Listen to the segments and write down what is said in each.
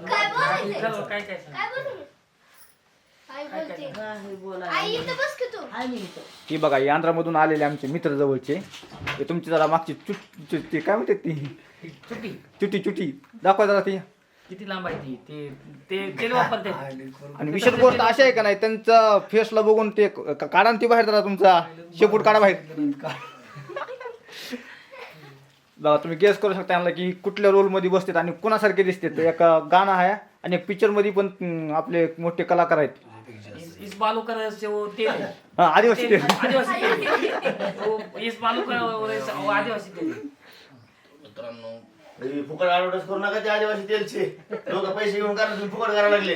काय बोलायचंय ठरव, काय काय सांग. काय बोलू आई बोलते. काही बोला आई इथं बस की तू? आहे मी इथं. ही बघा ही आंध्रामधून आलेले आमचे मित्र जवळचे. हे तुमची जरा मागची चुट चुट- ती काय म्हणते ती? चुटी. चुटी चुटी. दाखवा जरा ती. किती लांब आहे ती? ते ते तेल वापरते. आणि विशेष गोष्ट अशी आहे का नाही त्यांचा फेसला बघून ते क- काढा ना ती बाहेर जरा तुमचा. शेपूट काढा बाहेर. बघा तुम्ही गेस करू शकता यांना की कुठल्या रोलमध्ये बसतात आणि कुणासारखे दिसतात. एक गाणं आहे आणि एक पिक्चरमध्ये पण आपले मोठे कलाकार आहेत. इस- इस बालू का से वो तेल है। हा, आदिवासी ते आदिवासी तेल. वो इस बालू का वो ऐसा- वो आदिवासी तेल है. मित्रांनो हे फुकट ऍडव्हर्टाईज करू नका ते आदिवासी तेलचे. लोक पैसे घेऊन करा तुम्ही फुकट करायला लागले.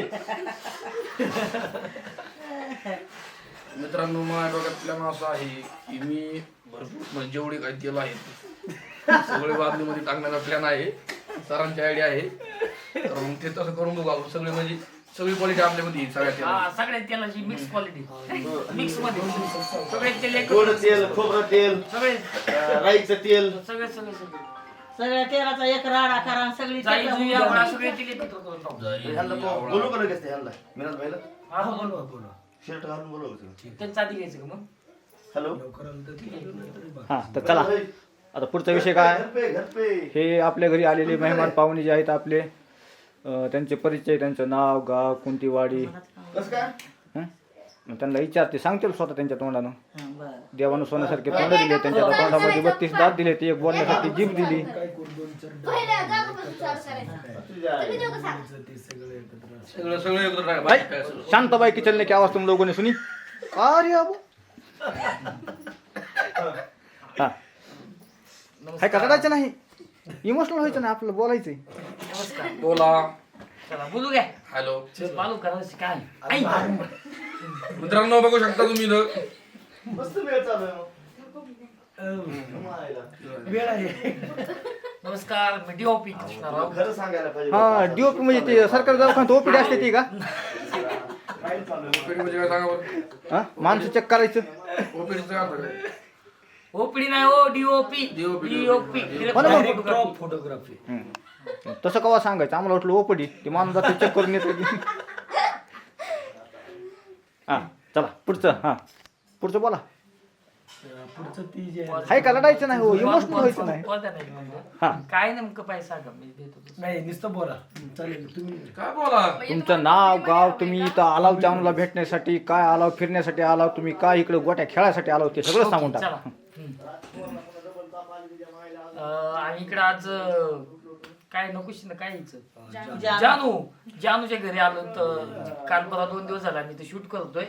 मित्रांनो माझ्या डोक्यात प्लॅन असा आहे की मी भरपूर म्हणजे जेवढे काही तेल आहेत सगळे बादलीमध्ये टाकण्याचा प्लॅन आहे. सरांची आयडिया आहे. तर मग ते तसं करून बघू आपण. सगळे म्हणजे सगळी क्वालिटी आपल्यामध्ये येईल सगळ्या तेलाची. हा सगळ्या तेलाची मिक्स क्वालिटी मिक्समध्ये सगळे तेल एक गोड तेल खोबरं तेल सगळे. अं, राईचं तेल. सगळे सगळे सगळे. सगळ्या तेलाचा एक राडा करा आणि सगळी जाई चटणी जुई होऊन आवळा जाईल. सगळे तेल एकत्र करून टाकू. जाई, ह्याला तो- आवळा. बोलू का लगेच ते ह्याला मिनात भाईला? हा, बोल. शर्ट घालून बोलू का त्यांचं आधी घ्यायचं का मग? हॅलो हा तर चला. आता पुढचा विषय काय? हे आपल्या घरी आलेले मेहमान पाहुणे जे आहेत आपले अं, त्यांचे परिचय त्यांचं नाव गाव कोणती वाडी कसं काय? हं? मग त्यांना विचारते सांगतील स्वतः त्यांच्या तोंडानं. हा, बरं. देवानं सोन्यासारखे तोंड दिले त्यांच्या तोंडामध्ये बत्तीस दात दिले ते एक बोलण्यासाठी जीभ दिली. सांगा. सगळं सगळं एकत्र टाका. हाय, बाकी काय सगळं. शांतबाई किचन की आवाज तुम लोगों ने सुनी? अरे अबो हा. हाय का? रडायचं नाही. इमोशनल व्हायचं नाही आपलं बोलायचंय. नमस्कार. बोला. चला बोलू घ्या. हॅलो. बालू करायचं काय आई. मित्रांनो बघू शकता तुम्ही इथं. मस्त वेळ चालू आहे मग. नमस्कार मी डीओपी कृष्णाराव. खरं सांगायला पाहिजे. हा डीओपी म्हणजे ते सरकारी दवाखान्यात ओपीडी असते ती का? काय चालू आहे? ओपीडी म्हणजे काय सांगा बरं? हा माणसं चेक करायचं. ओपीडीचं काय अर्थ काय? ओपीडी नाही हो डीओपी DOP. डीओपी ना मग? हम्म. तसं कवा सांगायचं? आम्हाला वाटलं ओपडी. ते माणूस जातो चेक करून येतो. की हा चला पुढचं हा. पुढचं बोला. हाय का रडायचं नाही हो इमोशनल व्हायचं नाही. हा. काय नेमकं पाहिजे सांगा मी देतो. नाही नुसतं बोला. चालेल तुम्ही. काय बोला? तुमचं नाव गाव तुम्ही इथं आलाव जानूला भेटण्यासाठी काय आलाव फिरण्यासाठी आलाव तुम्ही काय इकडे गोट्या खेळायसाठी आलाव ते सगळं सांगून चला. टाका. अं, आणि इकडे आज अं, काय नकोशी ना काय यायचं जानू. जानूच्या घरी आलो तर काल परवा दोन दिवस झाला आम्ही ते शूट करतोय.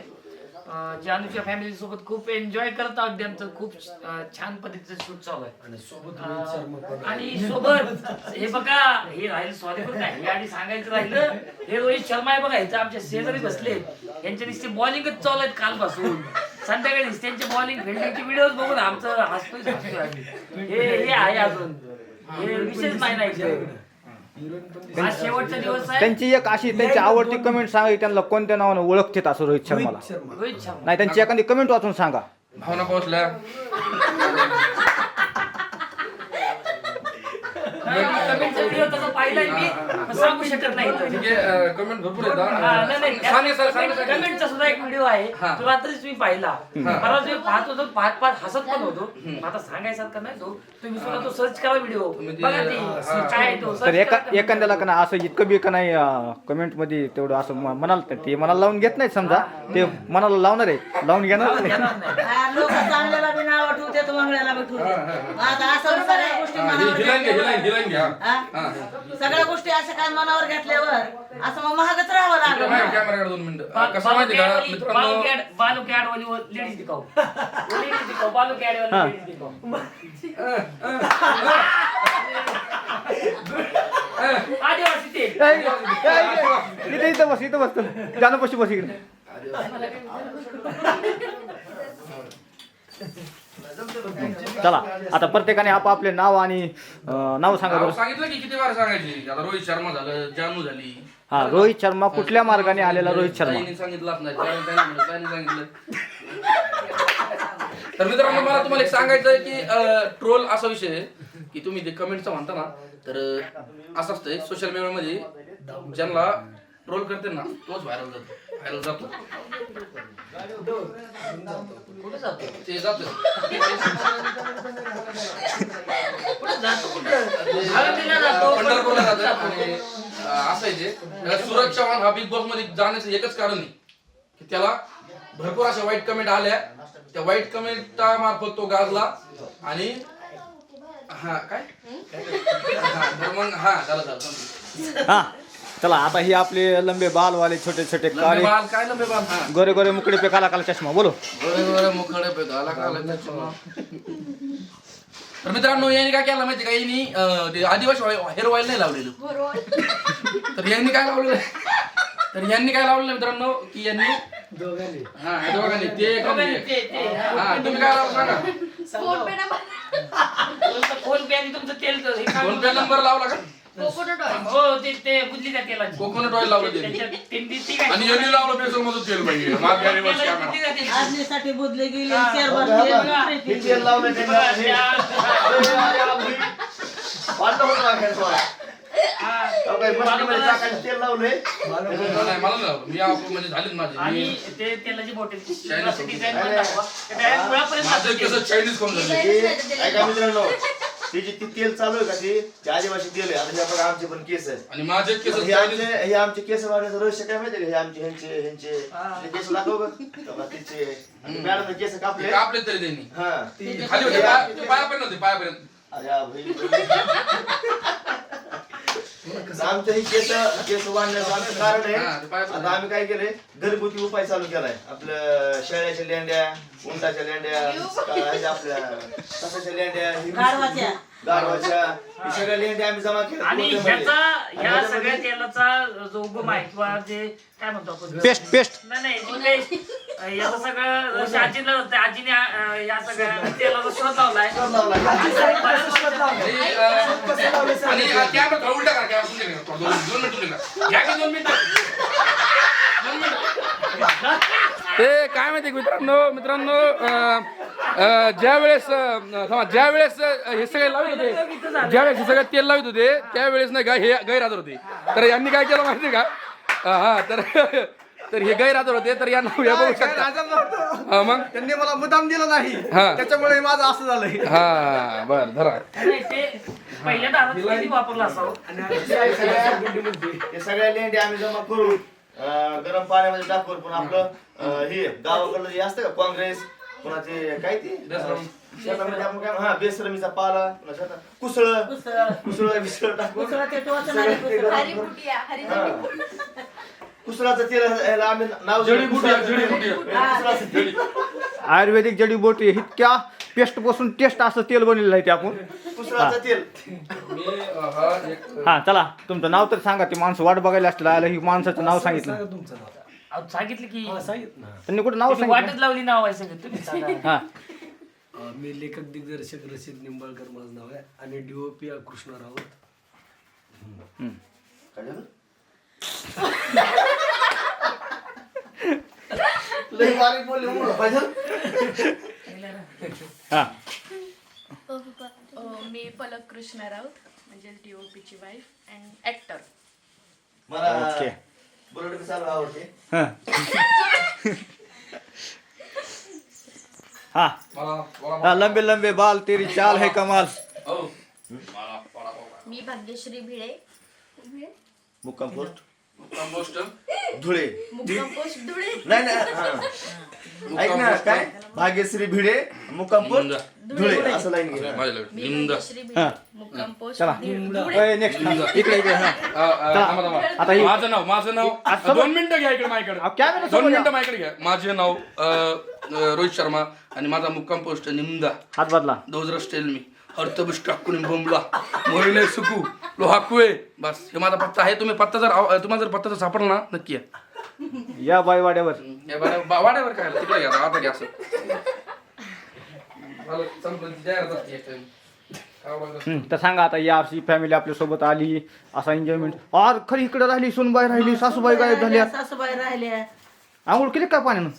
अं, जानूच्या फॅमिली सोबत खूप एन्जॉय करत आहोत त्यांचं खूप अं, छान पद्धतीचं शूट चालू आहे. आणि सोबत रोहित शर्मा पण आणि सोबत हे बघा हे राहील सॉरी बरं का हे आधी सांगायचं राहिलं हे रोहित शर्मा आहे बघा ह्याचं आमच्या शेजारी बसले यांच्या नुसते बॉलिंगच चालू आहेत कालपासून. संध्याकाळी त्यांचे बॉलिंग फिल्डिंगचे व्हिडिओ बघून आमचं हसतोय हसतोय आम्ही. हे हे आहे अजून. हे विशेष आज शेवटचा दिवस आहे. त्यांची एक अशी त्यांची आवडती कमेंट सांगा की त्यांना कोणत्या नावानं ओळखतात असं रोहित शर्माला? रोहित शर्मा. रोहित शर्मा. नाही त्यांची एखादी कमेंट वाचून सांगा. भावना पोहोचल्या. कमेंटचा व्हिडिओ तसा पाहिलाय मी. सांगू शकत नाही. इथं. ठीक आहे कमेंट भरपूर आहेत हा. नाही, नाही, सांगा सर सांगा कमेंट- सर कमेंटचा सुद्धा एक व्हिडिओ आहे. हा. तो रात्रीच मी पाहिला. मला पाहत होतो पाहत पाहत हसत पण होतो. आता सांगायसारखं नाही तो. तुम्ही सुद्धा तो सर्च करा व्हिडिओ बघा ती हा. काय आहे तो. तर search एका करा. एखाद्याला का नाही असं इतकं बी का नाही कमेंटमध्ये तेवढं असं म- मनाला ते मनाला लावून घेत नाही समजा. ते मनाला लावणार आहे. लावून घेणार नाही. येणार नाही. हा, लोक चांगल्याला बी ठेवते आता असं सगळ्या गोष्टी मनावर. घेतल्यावर- हा? सगळ्या गोष्टी अशा काय मनावर घेतल्यावर असं मग महागच राहावं लागलं. कॅमेराकडे दोन मिनिटं. बा- कसं माहिती का बालू कॅड वाली- बालू मित्रांनो? कॅड बालू कॅड वाली वो लेडीज दिखाओ लेडीज दिखाओ बालू कॅड वाली. लेडीज दिखाओ आदिवासी ते. ए, ए, ए, इथे इथं बस इथं बस जाणं पशी बस इकडे. चला आता प्रत्येकाने आपापले नाव आणि नाव सांगा नाव बरं. सांगितलं की किती वार सांगायची? आता रोहित शर्मा झालं जानू झाली. हा रोहित शर्मा कुठल्या मार्गाने आलेला रोहित शर्मा? ताईने ताईने सांगितलं ताईने सांगितलं. तर मित्रांनो मला तुम्हाला एक सांगायचं आहे की ट्रोल असा विषय आहे की तुम्ही ते कमेंटचं म्हणता ना तर अं, असं असतंय सोशल मीडियामध्ये ज्यांना ट्रोल करते ना तोच व्हायरल जातो. व्हायरल जातो. कुठे जातो? ते जातं. आळंदीला जातो? पंढरपूरला जातं. आणि अं, असं आहे ते त्याला सूरज चव्हाण हा बिग बॉसमध्ये जाण्याचं एकच कारण आहे. की त्याला भरपूर अशा वाईट कमेंट आल्या. त्या वाईट कमेंटा मार्फत तो गाजला. आणि हा काय? हा, मग हा झालं झालं. हा. चला आता ही आपले लंबे बालवाले छोटे छोटे लंबे काळे. बाल काय लंबे बाल? हा. गोरे गोरे मुकडे पे काला काला चष्मा बोलो. गोरे गोरे मुखडे पे घाला घाला चष्मा. तर मित्रांनो यांनी काय केलं माहिती का? यांनी अं, ते आदिवासी हेअर ऑइल नाही लावलेलं. तर यांनी काय लावलेलं? तर यांनी काय लावलेलं मित्रांनो? की यांनी दोघांनी. हा हे दोघांनी. ते एक आणि हा तुम्ही काय लावलं सांगा. फोन पे नंबर तुमचं फोन पे आणि तुमचं तेल हे काय फोन पे नंबर लावला का? कोकोनट ऑइल हो ते ते बुजली त्या तेलाची कोकोनट ऑइल लावलं त्यांनी त्याच्यात ते- ते- ते काय- आणि यांनी लावलं बेसन मधून तेल पाहिजे माग गाडी वर्ष तेलाची त्या तेलाची. आजनीसाठी बुदले गेले हा. हे तेल लावलं बघा. त्या- अरे, वाटलं होतं. हा. अहो, तेल लावलंय नाही मला नाही लावलं मी आप- म्हणजे झालेत माझे आणि मी- ते तेलाची बॉटल Chinese डिझाईन. पण दाखवा ते direct मुळापर्यंत माझं जातं केस तेल. चायनीज कोण झाले ते ऐका मित्रांनो ती जी ती तेल चालू आहे का ती? ते आदिवासी तेल आहे. आता हे बघा आमचे पण केस आहे आणि माझे केस हे आमचे हे आमचे केस वाढण्याचं रहस्य काय माहितीये का? हे आमचे ह्यांचे ह्यांचे हे. केस दाखव बघ. तिचे आणि मॅडम केस कापले. कापले तरी त्यांनी. हा. खाली होते. पायापर्यंत होते पायापर्यंत. अरे हा भाई आमचं ही केस केस वाढण्याचं आमचं कारण आहे. आता आम्ही काय केलंय? घरगुती उपाय चालू केलाय. आपलं शेळ्याच्या लेंड्या उंटाच्या लेंड्या ह्याच्या आपल्या कशाच्या लेंड्या ही ही. सगळ्या लेंड्या आम्ही जमा केल्या आणि. ह्याचा ह्या सगळ्या तेलाचा जो उगम आहे किंवा जे काय म्हणतो आपण? पेस्ट पेस्ट नाही नाही जी पेस्ट याचं सगळं जसं आजीला होतं आजीने अं, या सगळ्या तेलाचा शोध लावलाय शोध लावला. आणि, अं, आणि कॅमेरा थोडा उलटा करा कॅमेरा तुमच्या घरी. दोन दोन मिनिट तुमच्या घरी. घ्या की दोन मिनिटं. दोन मिनिटं. ते काय माहिती मित्रांनो मित्रांनो अं, अं, ज्या वेळेस ज्या वेळेस हे सगळे लावित होते ज्या वेळेस हे सगळं तेल लावित होते त्यावेळेस नाही का हे गैरहजर होते तर यांनी काय केलं माहिती का हा तर तर हे गैरहजर होते तर यांना हे बघू शकता. हा, मग? त्यांनी मला मुद्दाम दिलं नाही. हा. त्याच्यामुळे माझं असं झालंय. हा बर धरा. नाही, ते पहिल्या दारात कधी वापरलं असावं? हे सगळ्या आम्ही जमा करून अं, गरम पाण्यामध्ये टाकून पण आपलं अं, हे गावाकडलं जे असतं का काँग्रेस ते काय ते. शेतामध्ये आपण काय हा बेसरमीचा पाला पुन्हा शेतात कुसळ कुसळ. कुसळ बिसळ टाकून सगळं ते हा. कुसळाचं तेल ह्याला आम्ही नाव दिलं जडीबुटी आहे, जडीबुटी आहे. कुसळाचं तेल. आयुर्वेदिक जडीबोटी इतक्या पेस्टपासून टेस्ट असं तेल बनलेलं आहे ते आपण. तेल. मी अं, हा एक हा चला तुमचं नाव तर सांगा ते माणसं वाट बघायला असतील आलं ही माणसाचं नाव सांगितलं. सांगा तुमचं नाव. अहो, सांगितलं की हा ना त्यांनी कुठं नाव त्यांनी वाटच सांगितलं लावली नाव आहे सगळं तुम्ही सांगा. हा. अं, मी लेखक दिग्दर्शक रशीद निंबाळकर माझं नाव आहे आणि डीओपी कृष्ण राऊत काय झालं? लय बारीक बोलले म्हणून पाहिजे. हा. अ, मी पलक कृष्ण राऊत म्हणजे ची वाईफ अँड ऍक्टर मला ओके. बुलेट चालू आवडते? हा. हा. हा, लंबे लंबे बाल तेरी चाल है कमाल. मला मला मी भाग्यश्री भिडे. मुक्काम पोस्ट. कंपोस्ट धुळे. मुक्काम पोस्ट धुळे. नाही नाही हा. ऐक ना काय? भाग्यश्री भिडे मुक्काम निंदा. पोस्ट धुळे असं लाईन घे माझ्या मी निंदा भाग्यश्री हा. भिडे. मुक्काम पोस्ट चला. धुळे. नेक्स्ट इकडे इकडे हा. अ, अ, थांबा, थांबा. आता ही- माझं नाव माझं नाव. दोन मिनिटं घ्या इकडे माझ्याकडे. कॅमेरा दोन समोर मिनिटं या. माझ्याकडे घ्या. माझे नाव अ, अ, रोहित शर्मा आणि माझा मुक्काम पोस्ट निमदा. हात बदला. दोज रस्टेल मी. हर्तबुश टाकून बोंबला? मोहिले सुकू लोहाकुवे बस हे माझा पत्ता आहे. तुम्ही पत्ता जर आव- तुम्हाला जर पत्ता जर सापडला ना नक्की या. या बाईवाड्यावर. या बा- बा- वाड्यावर काय? तिकडे घ्या आता घ्या असं. झालं, संपलं, जाहिरात असते एक time. काय बोलायचं? हम्म, तर सांगा आता या अशी फॅमिली आपल्यासोबत आली असा एन्जॉयमेंट और खरी इकडे राहिली सुनबाई राहिली सासूबाई गायब झाल्या. सासूबाई राहिल्या. आंघोळ केली का पाण्यानं?